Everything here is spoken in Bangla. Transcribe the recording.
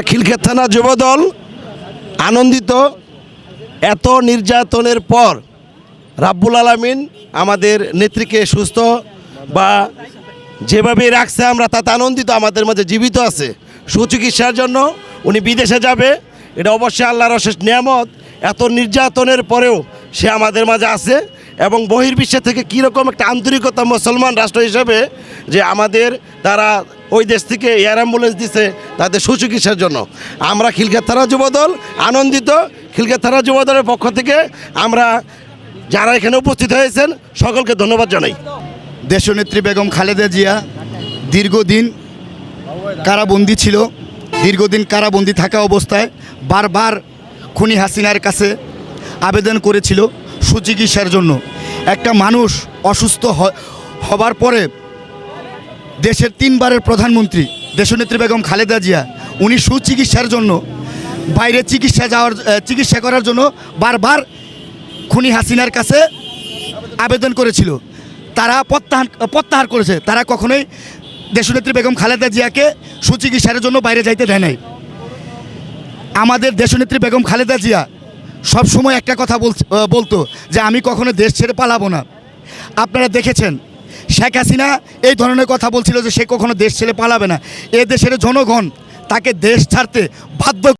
আমরা খিলক্ষেত থানা যুবদল আনন্দিত। এত নির্যাতনের পর রাব্বুল আলামিন আমাদের নেত্রীকে সুস্থ বা যেভাবে রাখছে আমরা তাতে আনন্দিত, আমাদের মাঝে জীবিত আছে। সুচিকিৎসার জন্য উনি বিদেশে যাবে। এটা অবশ্যই আল্লাহর অশেষ নিয়ামত। এত নির্যাতনের পরেও সে আমাদের মাঝে আছে। এবং বহির্বিশ্বে থেকে কীরকম একটা আন্তরিকতা মুসলমান রাষ্ট্র হিসেবে যে আমাদের তারা ওই দেশ থেকে এয়ার অ্যাম্বুলেন্স দিছে তাদের সুচিকিৎসার জন্য। আমরা খিলক্ষেত থানা যুবদল আনন্দিত। খিলক্ষেত থানা যুবদলের পক্ষ থেকে আমরা যারা এখানে উপস্থিত হয়েছেন সকলকে ধন্যবাদ জানাই। দেশনেত্রী বেগম খালেদা জিয়া দীর্ঘদিন কারাবন্দি ছিল। দীর্ঘদিন কারাবন্দি থাকা অবস্থায় বারবার খুনি হাসিনার কাছে আবেদন করেছিল। সুচিকিৎসার জন্য। একটা মানুষ অসুস্থ হবার পরে দেশের তিনবারের প্রধানমন্ত্রী দেশনেত্রী বেগম খালেদা জিয়া, উনি সুচিকিৎসার জন্য, বাইরে চিকিৎসা যাওয়ার চিকিৎসা করার জন্য বারবার খুনি হাসিনার কাছে আবেদন করেছিল। তারা প্রত্যাহার প্রত্যাহার করেছে। তারা কখনোই দেশনেত্রী বেগম খালেদা জিয়াকে সুচিকিৎসার জন্য বাইরে যাইতে দেয় নাই। আমাদের দেশনেত্রী বেগম খালেদা জিয়া সব সময় একটা কথা বলতো যে আমি কখনো দেশ ছেড়ে পালাবো না। আপনারা দেখেছেন, শেখ হাসিনা এই ধরনের কথা বলছিল যে সে কখনো দেশ ছেড়ে পালাবে না। এ দেশের জনগণ তাকে দেশ ছাড়তে বাধ্য